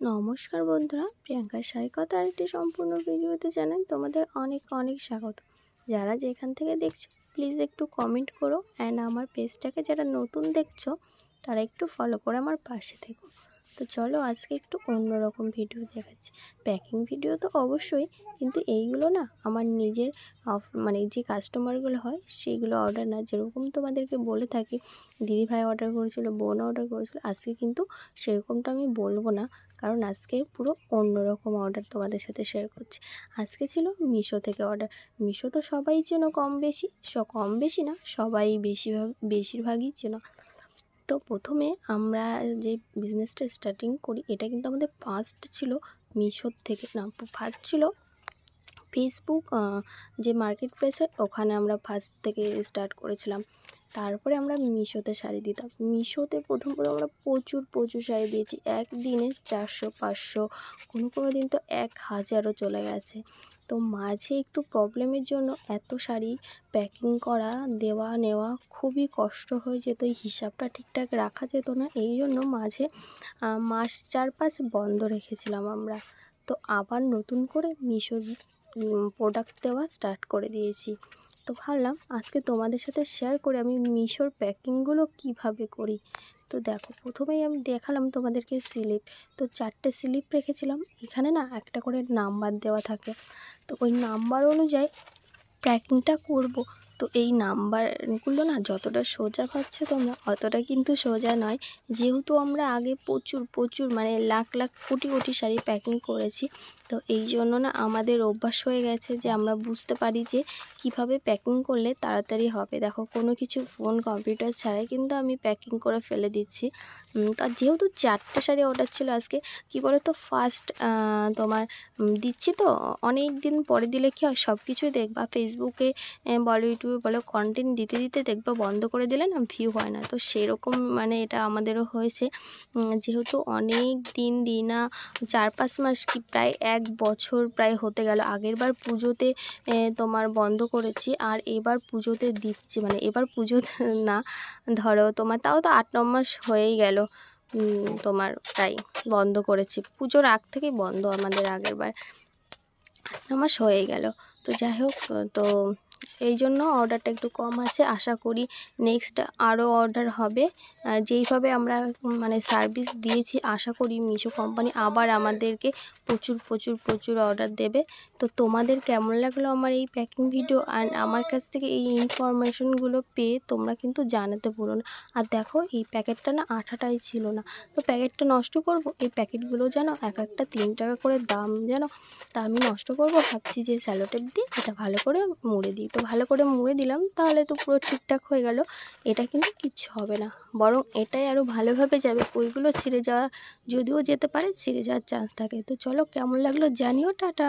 নমস্কার বন্ধুরা প্রিয়াঙ্কার শাড়ি কথা আরেকটি সম্পূর্ণ ভিডিওতে জানাই তোমাদের অনেক অনেক স্বাগত। যারা যেখান থেকে দেখছ প্লিজ একটু কমেন্ট করো। অ্যান্ড আমার পেজটাকে যারা নতুন দেখছ, তারা একটু ফলো করে আমার পাশে থেকো। তো চলো আজকে একটু অন্যরকম ভিডিও দেখাচ্ছি। প্যাকিং ভিডিও তো অবশ্যই, কিন্তু এইগুলো না আমার নিজের মানে যে কাস্টমারগুলো হয় সেইগুলো অর্ডার না। যেরকম তোমাদেরকে বলে থাকি দিদিভাই অর্ডার করেছিল, বোন অর্ডার করেছিল, আজকে কিন্তু সেরকমটা আমি বলব না। কারণ আজকে পুরো অন্যরকম অর্ডার তোমাদের সাথে শেয়ার করছি। আজকে ছিল মিশো থেকে অর্ডার মিশো তো সবাই চেনো কম বেশি কম বেশি না, সবাই বেশিরভাগ বেশিরভাগই চেনো। তো প্রথমে আমরা যে বিজনেসটা স্টার্টিং করি, এটা কিন্তু আমাদের ফার্স্ট ছিল, মিশোর থেকে, না ফার্স্ট ছিল ফেসবুক যে মার্কেট প্লেস হয় ওখানে আমরা ফার্স্ট থেকে স্টার্ট করেছিলাম। তারপরে আমরা মিশোতে শাড়ি দিতাম। মিশোতে প্রথম প্রথম আমরা প্রচুর প্রচুর শাড়ি দিয়েছি। একদিনে চারশো, পাঁচশো, কোনো কোনো দিন তো এক হাজারও চলে গেছে। তো মাঝে একটু প্রবলেমের জন্য এত শাড়ি প্যাকিং করা, দেওয়া, নেওয়া খুবই কষ্ট হয়ে যেত। এই হিসাবটা ঠিকঠাক রাখা যেত না। এই জন্য মাঝে মাস চার পাঁচ বন্ধ রেখেছিলাম আমরা। তো আবার নতুন করে মিশোর প্রোডাক্ট দেওয়া স্টার্ট করে দিয়েছি। তো ভাবলাম আজকে তোমাদের সাথে শেয়ার করে আমি মিশোর প্যাকিংগুলো কীভাবে করি? তো দেখো, প্রথমেই আমি দেখালাম তোমাদেরকে স্লিপ তো চারটে স্লিপ রেখেছিলাম। এখানে না একটা করে নাম্বার দেওয়া থাকে। তো ওই নাম্বার অনুযায়ী প্যাকিংটা করব। তো এই নাম্বারগুলো না যতটা সোজা ভাবছ তোমরা অতটা কিন্তু সোজা নয়। যেহেতু আমরা আগে প্রচুর প্রচুর মানে লাখ লাখ কোটি কোটি শাড়ি প্যাকিং করেছি তো এই জন্য না আমাদের অভ্যাস হয়ে গেছে যে আমরা বুঝতে পারি যে কীভাবে প্যাকিং করলে তাড়াতাড়ি হবে। দেখো কোনো কিছু ফোন কম্পিউটার ছাড়াই কিন্তু আমি প্যাকিং করে ফেলে দিচ্ছি। উম, তা যেহেতু চারটে শাড়ি অর্ডার ছিল আজকে কী বলো তো ফার্স্ট তোমার দিচ্ছি তো অনেক দিন পরে দিলে কি হয়? সব কিছুই দেখবা ফেসবুকে আহ, বলো ইউটিউবে বলো কন্টেন্ট দিতে দিতে দেখবা বন্ধ করে দিলে না ভিউ হয় না। তো সেরকম মানে এটা আমাদেরও হয়েছে। যেহেতু অনেক দিন দিই না, চার পাঁচ মাস কি প্রায় এক বছর প্রায় হতে গেল। আগের বার পুজোতে তোমার বন্ধ করেছি, আর এবার পুজোতে দিচ্ছি। মানে এবার পুজোতে না, ধরো তোমার তাও তো আট, ন মাস হয়েই গেল। তোমার প্রায় বন্ধ করেছি। পুজোর আগ থেকেই বন্ধ আমাদের আগের বার। আট, ন মাস হয়ে গেল। তো যাই হোক, তো এই জন্য অর্ডারটা একটু কম আছে। আশা করি নেক্সট আরও অর্ডার হবে। যেইভাবে আমরা মানে সার্ভিস দিয়েছি, আশা করি মিশো কোম্পানি আবার আমাদেরকে প্রচুর প্রচুর প্রচুর অর্ডার দেবে। তো তোমাদের কেমন লাগল আমার এই প্যাকিং ভিডিও অ্যান্ড আমার কাছ থেকে এই ইনফরমেশনগুলো পেয়ে তোমরা কিন্তু জানাতে ভুলো না। আর দেখো, এই প্যাকেটটা না আঠাটাই ছিল না। তো প্যাকেটটা নষ্ট করব? এই প্যাকেটগুলো যেন এক একটা তিন টাকা করে দাম যেন তা আমি নষ্ট করব, ভাবছি যে স্যালোটেপ দিয়ে এটা ভালো করে মুড়ে দিই। তো ভালো করে মুড়ে দিলাম, তাহলে তো পুরো ঠিকঠাক হয়ে গেল। এটা কিন্তু কিচ্ছু হবে না। বরং এটাই আরও ভালোভাবে যাবে, ওইগুলো ছিঁড়ে যাওয়া, যদিও যেতে পারে, ছিঁড়ে যাওয়ার চান্স থাকে। তো চলো কেমন লাগল জানিও, টাটা।